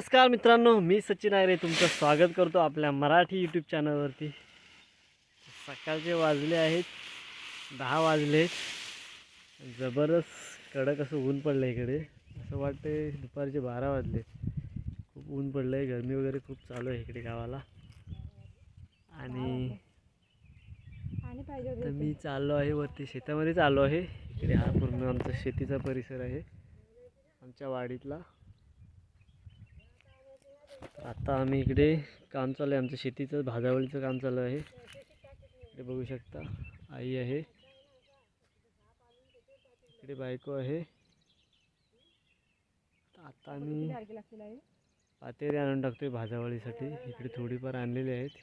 नमस्कार मित्रांनो मी सचिन आयरे तुमचं स्वागत करतो आपल्या मराठी यूट्यूब चॅनलवरती सकाळचे वाजले आहेत दहा वाजले. जबरदस्त कडक असं ऊन पडलं आहे इकडे. असं वाटते दुपारचे बारा वाजले. खूप ऊन पडलं आहे गरमी वगैरे खूप चालू आहे इकडे गावाला. आणि आणि पाहिजे तर मी चाललो आहे वरती शेतामध्ये चाललो आहे. इकडे हा पूर्ण आमचा शेतीचा परिसर आहे. आमच्या वाडीतला. आता आम्ही इकडे काम चालू आहे. आमचं शेतीचं भाजावळीचं काम चालू आहे. इकडे बघू शकता आई आहे. इकडे बायको आहे. आता आम्ही पातेरी आणून टाकतोय भाजावळीसाठी इकडे थोडीफार आणलेली आहेत.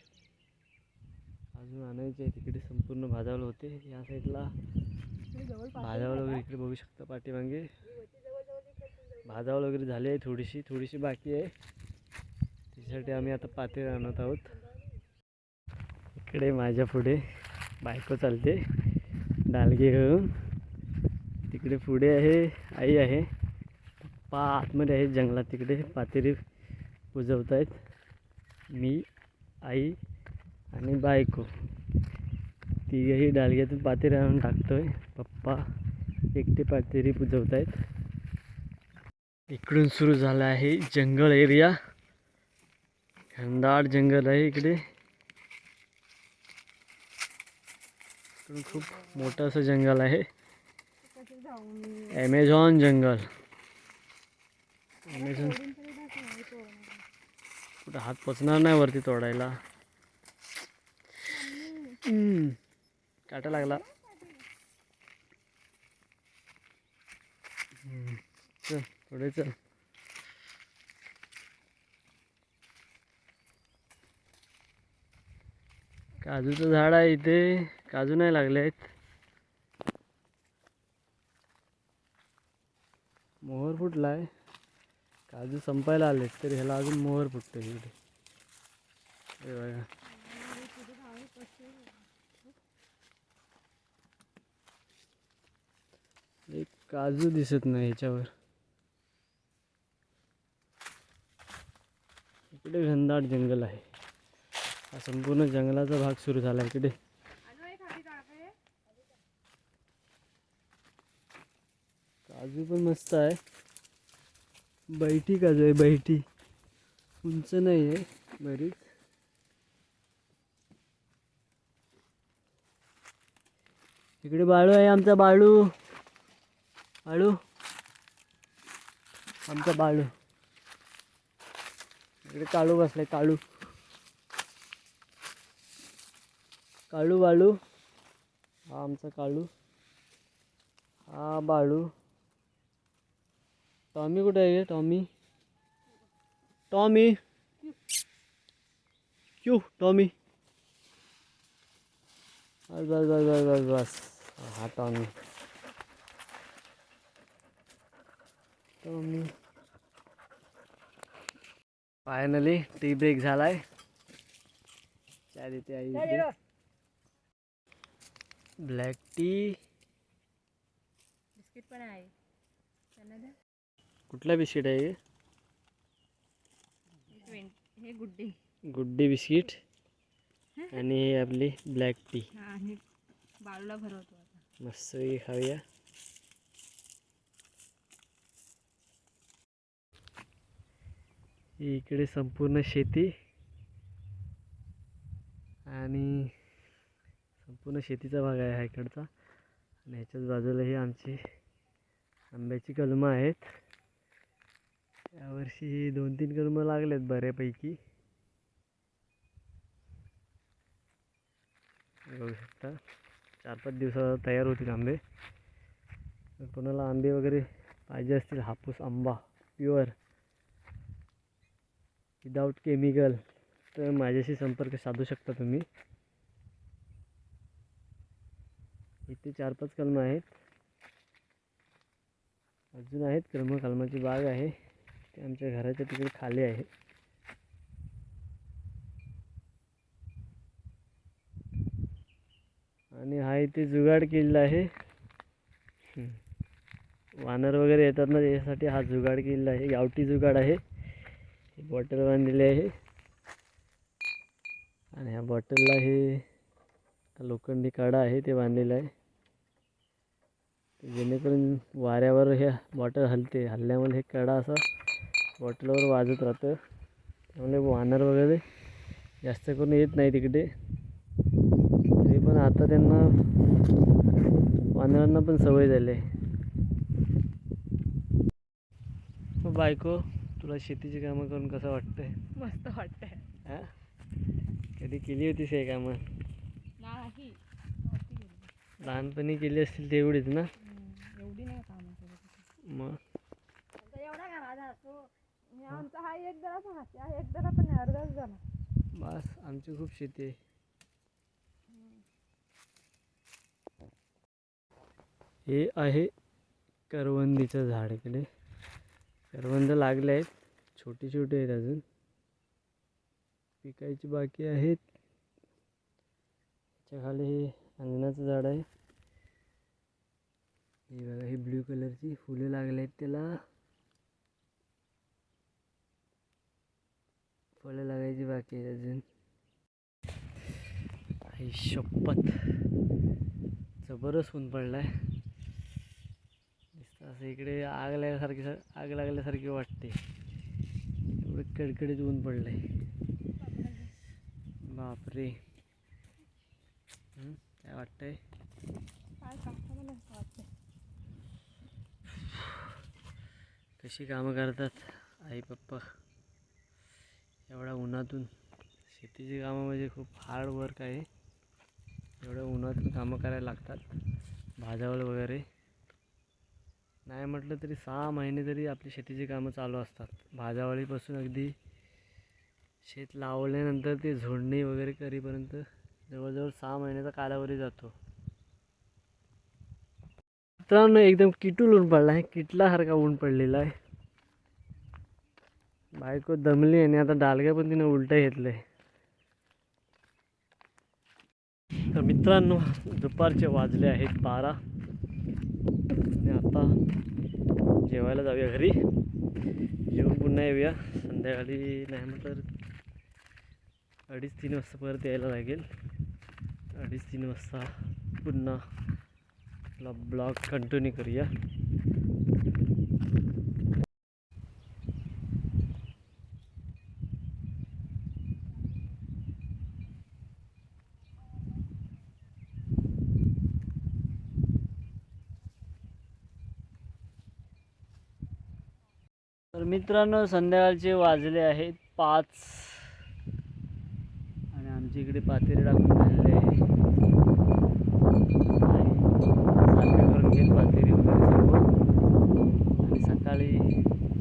अजून आणायचे आहे तिकडे संपूर्ण भाजावळ होते. या साईडला भाजावळ वगैरे इकडे बघू शकता पाठीमागे. भाजावळ वगैरे झाली आहे थोडीशी. थोडीशी बाकी आहे. त्याच्यासाठी आम्ही आता पातेरी आणत आहोत. इकडे माझ्या पुढे बायको चालते. डालगे घेऊन. तिकडे पुढे आहे आई आहे. पप्पा आतमध्ये आहे जंगलात तिकडे. पातेरी पुजवत आहेत मी आई आणि बायको. तिघेही डालग्यातून पातेरी आणून टाकतो आहे पप्पा एकटे पातेरी पुजवत आहेत इकडून सुरू झालं आहे जंगल एरिया. घनदाट जंगल आहे इकडे. खूप मोठं असं जंगल आहे. ॲमेझॉन जंगल. ॲमेझॉन कुठं हात पोचणार नाही वरती तोडायला. काटा लागला. चल थोडे चल. काजूचं झाड आहे इथे. काजू नाही लागले आहेत. मोहर फुटला आहे काजू संपायला आलेत तरी ह्याला अजून मोहर फुटते इकडे. बघा. एक काजू दिसत नाही ह्याच्यावर. इकडे घनदाट जंगल आहे. हा संपूर्ण जंगलाचा भाग सुरू झाला आहे इकडे. काजू पण मस्त आहे. बैठी काजू आहे बैठी. उंच नाही आहे बरीच. इकडे बाळू आहे आमचा बाळू. बाळू. आमचा बाळू. इकडे काळू बसलाय काळू. काळू बाळू. हा आमचा काळू. हा बाळू. टॉमी कुठे आहे टॉमी. टॉमी. क्यू टॉमी. बस बस बस बस बस बस. हा Tommy. Tommy. Finally tea break झालाय. त्या देते आई ब्लॅक टी बिस्किट पण आहे. कुठला बिस्किट आहे हे? गुड्डे. गुड्डी बिस्किट आणि हे आपली ब्लॅक टी आणि बाळूला भरवतो आता. मस्त खाऊया. इकडे संपूर्ण शेती. आणि संपूर्ण शेतीचा भाग आहे हा इकडचा. आणि ह्याच्याच बाजूला ही आमची आंब्याची कलमं आहेत. यावर्षी दोन तीन कलमं लागलेत बऱ्यापैकी. बघू शकता. चार पाच दिवसात तयार होतील आंबे. कोणाला आंबे वगैरे पाहिजे असतील हापूस आंबा प्युअर विदाऊट केमिकल तर माझ्याशी संपर्क साधू शकता तुम्ही. इथे चार पाच कलमं आहेत. अजून आहेत कलमं कलमाची बाग आहे. ते आमच्या घराच्या तिकडे खाली आहे. आणि हा इथे जुगाड किल्ला आहे. वानर वगैरे येतात ना त्याच्यासाठी हा जुगाड किल्ला आहे. गावठी जुगाड आहे. बॉटल बांधलेली आहे. आणि ह्या बॉटलला हे लोखंडी काडा आहे ते बांधलेलं आहे. जेणेकरून वाऱ्यावर ह्या बॉटल हलते. हल्ल्यामुळे हे कडा असा बॉटलवर वाजत राहतं. त्यामुळे वानर वगैरे जास्त करून येत नाही तिकडे. तरी पण आता त्यांना वानरांना पण सवय झाली आहे. बायको तुला शेतीची कामं करून कसं वाटतंय? मस्त वाटतंय. हा? कधी केली होतीस हे कामं. लहानपणी केली असतील तेवढीच ना? नाही मग? एवढा आमचा हा एक जरा पण असते. हा एक जरा पण नाही अर्धाच झाला बस आमची खूप शेती आहे. हे आहे करवंदीचं झाड इकडे करवंद लागले आहेत. छोटे छोटे आहेत अजून. पिकायची बाकी आहेत. त्याच्याखाली हे अंगणाचं झाड आहे. हे बघा ही ब्ल्यू कलरची फुलं लागले आहेत त्याला. फळं लागायची बाकी आहेत अजून. आई शपथ. जबरच ऊन पडला आहे दिसतं असं इकडे आग लागल्यासारखी आग लागल्यासारखी वाटते. एवढं कडकडीत ऊन पडलं आहे बापरे काय काय वाटतंय काय सांगता मला असं वाटतं कशी कामं करतात? आई पप्पा. एवढ्या उन्हातून. शेतीची कामं म्हणजे खूप हार्ड वर्क आहे. एवढ्या उन्हातून कामं करायला लागतात. भाजावळ वगैरे. नाही म्हटलं तरी सहा महिने तरी आपली शेतीची कामं चालू असतात. भाजावळीपासून अगदी शेत लावल्यानंतर ते झोडणी वगैरे करीपर्यंत जवळजवळ सहा महिन्याचा कालावधी जातो. मित्रांनो एकदम किटूल ऊन पडला आहे. किटलासारखा ऊन पडलेला आहे. बायको दमली आणि आता डालग्या पण तिने उलटं घेतलं आहे तर मित्रांनो दुपारचे वाजले आहेत बारा. आणि आता जेवायला जाऊया घरी. जेवून पुन्हा येऊया. संध्याकाळी नाही म्हटलं तर अडीच तीन वाजता परत यायला लागेल. अडीच तीन वाजता पुन्हा आपला ब्लॉग कंटिन्यू करूया. तर मित्रांनो संध्याकाळचे वाजले आहेत पाच. आणि आमच्या इकडे पातेरी टाकून झालेले आहे आई सारखं करून घेत पातेरी वगैरे सर्व आणि सकाळी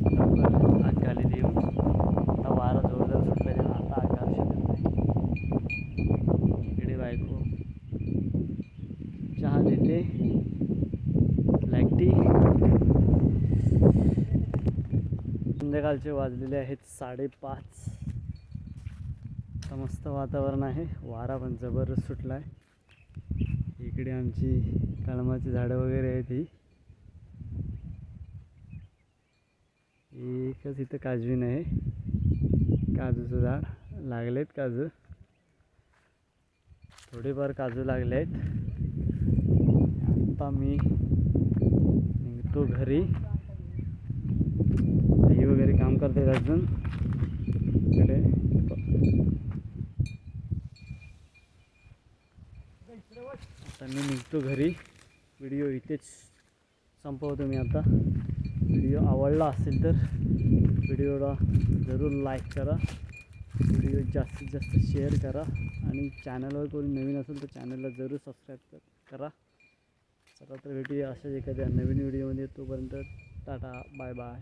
लवकर आग घालेली येऊन आता वारा जोरदार सुटला त्याला आता आग घालू शकत नाही इकडे बायको चहा देते ब्लॅक टी संध्याकाळचे वाजलेले आहेत साडेपाच. मस्त वातावरण आहे. वारा पण जबरदस्त सुटला आहे इकडे आमची कळमाची झाडं वगैरे आहेत ही. एकच इथं काजवीन आहे काजूचं झाड लागलेत काजू. थोडेफार काजू लागले आहेत आता मी निघतो घरी. आई वगैरे काम करते अजून. इकडे. आता मी निघतो घरी. व्हिडिओ इथेच संपवतो मी आता. व्हिडिओ आवडला असेल तर व्हिडिओला जरूर लाईक करा. व्हिडिओ जास्तीत जास्त शेअर करा. आणि चॅनलवर कोणी नवीन असेल तर चॅनलला जरूर सबस्क्राईब करा चला तर भेटूया अशाच एखाद्या नवीन व्हिडिओमध्ये. तोपर्यंत टाटा बाय बाय